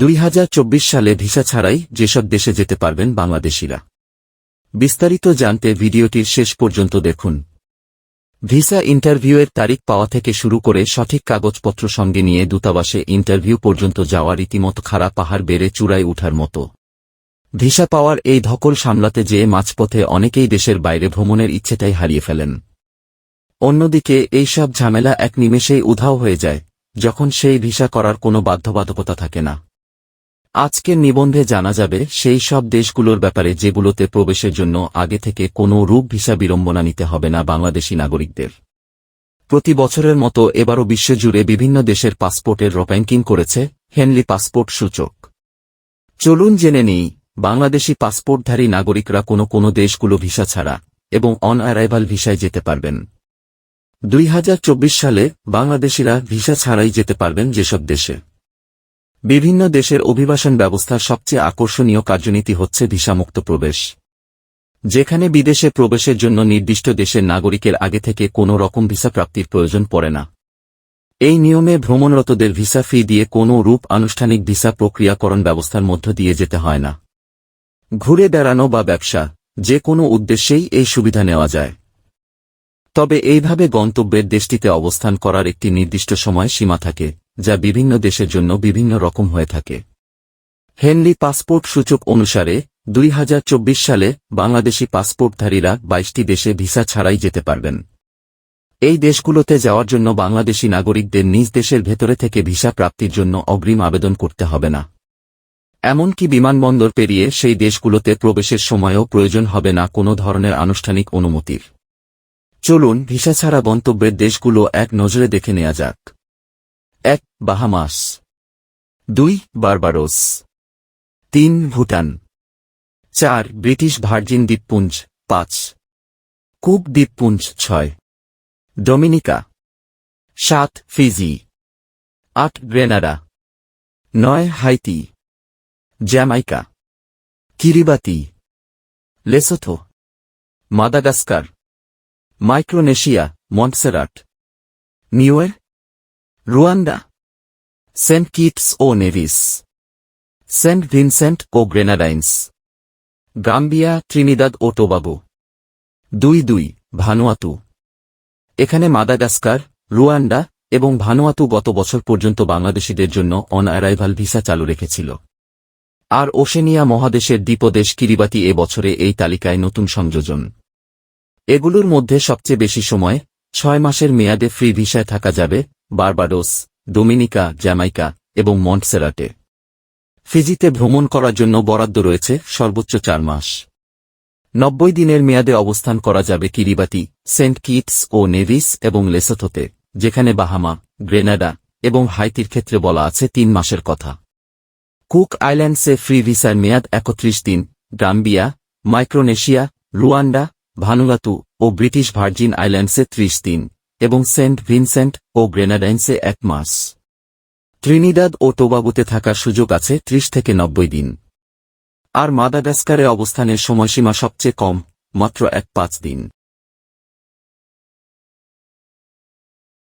দুই হাজার চব্বিশ সালে ভিসা ছাড়াই যেসব দেশে যেতে পারবেন বাংলাদেশিরা। বিস্তারিত জানতে ভিডিওটির শেষ পর্যন্ত দেখুন। ভিসা ইন্টারভিউয়ের তারিখ পাওয়া থেকে শুরু করে সঠিক কাগজপত্র সঙ্গে নিয়ে দূতাবাসে ইন্টারভিউ পর্যন্ত যাওয়া রীতিমতো খাড়া পাহাড় বেড়ে চূড়ায় উঠার মতো। ভিসা পাওয়ার এই ধকল সামলাতে যেয়ে মাঝপথে অনেকেই দেশের বাইরে ভ্রমণের ইচ্ছেটাই হারিয়ে ফেলেন। অন্যদিকে এইসব ঝামেলা এক নিমেষেই উধাও হয়ে যায়, যখন সেই ভিসা করার কোনো বাধ্যবাধকতা থাকে না। আজকের নিবন্ধে জানা যাবে সেই সব দেশগুলোর ব্যাপারে যেগুলোতে প্রবেশের জন্য আগে থেকে কোনো রূপ ভিসা বিড়ম্বনা নিতে হবে না বাংলাদেশি নাগরিকদের। প্রতি বছরের মতো এবারও বিশ্বজুড়ে বিভিন্ন দেশের পাসপোর্টের রপ্যাঙ্কিং করেছে হেনলি পাসপোর্ট সূচক। চলুন জেনে নিই, বাংলাদেশি পাসপোর্টধারী নাগরিকরা কোনো কোনো দেশগুলো ভিসা ছাড়া এবং অন অ্যারাইভাল ভিসায় যেতে পারবেন। দুই হাজার চব্বিশ সালে বাংলাদেশিরা ভিসা ছাড়াই যেতে পারবেন যেসব দেশে। বিভিন্ন দেশের অভিবাসন ব্যবস্থার সবচেয়ে আকর্ষণীয় কার্যনীতি হচ্ছে ভিসামুক্ত প্রবেশ। যেখানে বিদেশে প্রবেশের জন্য নির্দিষ্ট দেশের নাগরিকের আগে থেকে কোনো রকম ভিসা প্রাপ্তির প্রয়োজন পড়ে না। এই নিয়মে ভ্রমণরতদের ভিসা ফি দিয়ে কোনো রূপ আনুষ্ঠানিক ভিসা প্রক্রিয়াকরণ ব্যবস্থার মধ্য দিয়ে যেতে হয় না। ঘুরে বেড়ানো বা ব্যবসা, যে কোনো উদ্দেশ্যেই এই সুবিধা নেওয়া যায়। তবে এইভাবে গন্তব্যের দেশটিতে অবস্থান করার একটি নির্দিষ্ট সময় সীমা থাকে। যা বিভিন্ন দেশের জন্য বিভিন্ন রকম হয়ে থাকে। হেনলি পাসপোর্ট সূচক অনুসারে, দুই হাজার চব্বিশ সালে বাংলাদেশি পাসপোর্টধারীরা বাইশটি দেশে ভিসা ছাড়াই যেতে পারবেন। এই দেশগুলোতে যাওয়ার জন্য বাংলাদেশি নাগরিকদের নিজ দেশের ভেতরে থেকে ভিসা প্রাপ্তির জন্য অগ্রিম আবেদন করতে হবে না। এমনকি বিমানবন্দর পেরিয়ে সেই দেশগুলোতে প্রবেশের সময়ও প্রয়োজন হবে না কোনো ধরনের আনুষ্ঠানিক অনুমতির। চলুন, ভিসা ছাড়া গন্তব্যের দেশগুলো এক নজরে দেখে নেওয়া যাক। এক বাহামাস। দুই বারবারোস। তিন ভুটান। চার ব্রিটিশ ভার্জিন দ্বীপপুঞ্জ, পাঁচ। কুক দ্বীপপুঞ্জ, ছয়। ডোমিনিকা। সাত ফিজি। আট গ্রেনাডা। নয় Haiti. Jamaica. Kiribati. Lesotho. Madagascar. Micronesia, Montserrat. Niue Rwanda Saint Kitts ও নেভিস সেন্ট ভিনসেন্ট ও গ্রেনাডাইন্স গাম্বিয়া ট্রিনিদাদ ও টোবাগো দুই দুই ভানুয়াতু এখানে মাদাগাস্কার, রুয়ান্ডা এবং ভানুয়াতু গত বছর পর্যন্ত বাংলাদেশিদের জন্য অন অ্যারাইভাল ভিসা চালু রেখেছিল। আর ওশেনিয়া মহাদেশের দ্বীপদেশ কিরিবাতি এ বছরে এই তালিকায় নতুন সংযোজন। এগুলোর মধ্যে সবচেয়ে বেশি সময় ছয় মাসের মেয়াদে ফ্রি ভিসায় থাকা যাবে বারবাডোস, ডোমিনিকা, জ্যামাইকা এবং মন্টসেরাটে। ফিজিতে ভ্রমণ করার জন্য বরাদ্দ রয়েছে সর্বোচ্চ চার মাস। নব্বই দিনের মেয়াদে অবস্থান করা যাবে কিরিবাতি সেন্ট কিটস ও নেভিস এবং লেসোথোতে, যেখানে বাহামা, গ্রেনাডা এবং হাইতির ক্ষেত্রে বলা আছে তিন মাসের কথা। কুক আইল্যান্ডসে ফ্রি ভিসার মেয়াদ একত্রিশ দিন, গাম্বিয়া, মাইক্রোনেশিয়া, রুয়ান্ডা ভানুয়াতু ও ব্রিটিশ ভার্জিন আইল্যান্ডসে ত্রিশ দিন। এবং সেন্ট ভিনসেন্ট ও গ্রেনাডাইন্সে এক মাস। ত্রিনিদাদ ও টোবাগুতে থাকার সুযোগ আছে ত্রিশ থেকে নব্বই দিন। আর মাদাগাস্কারে অবস্থানের সময়সীমা সবচেয়ে কম, মাত্র এক পাঁচ দিন।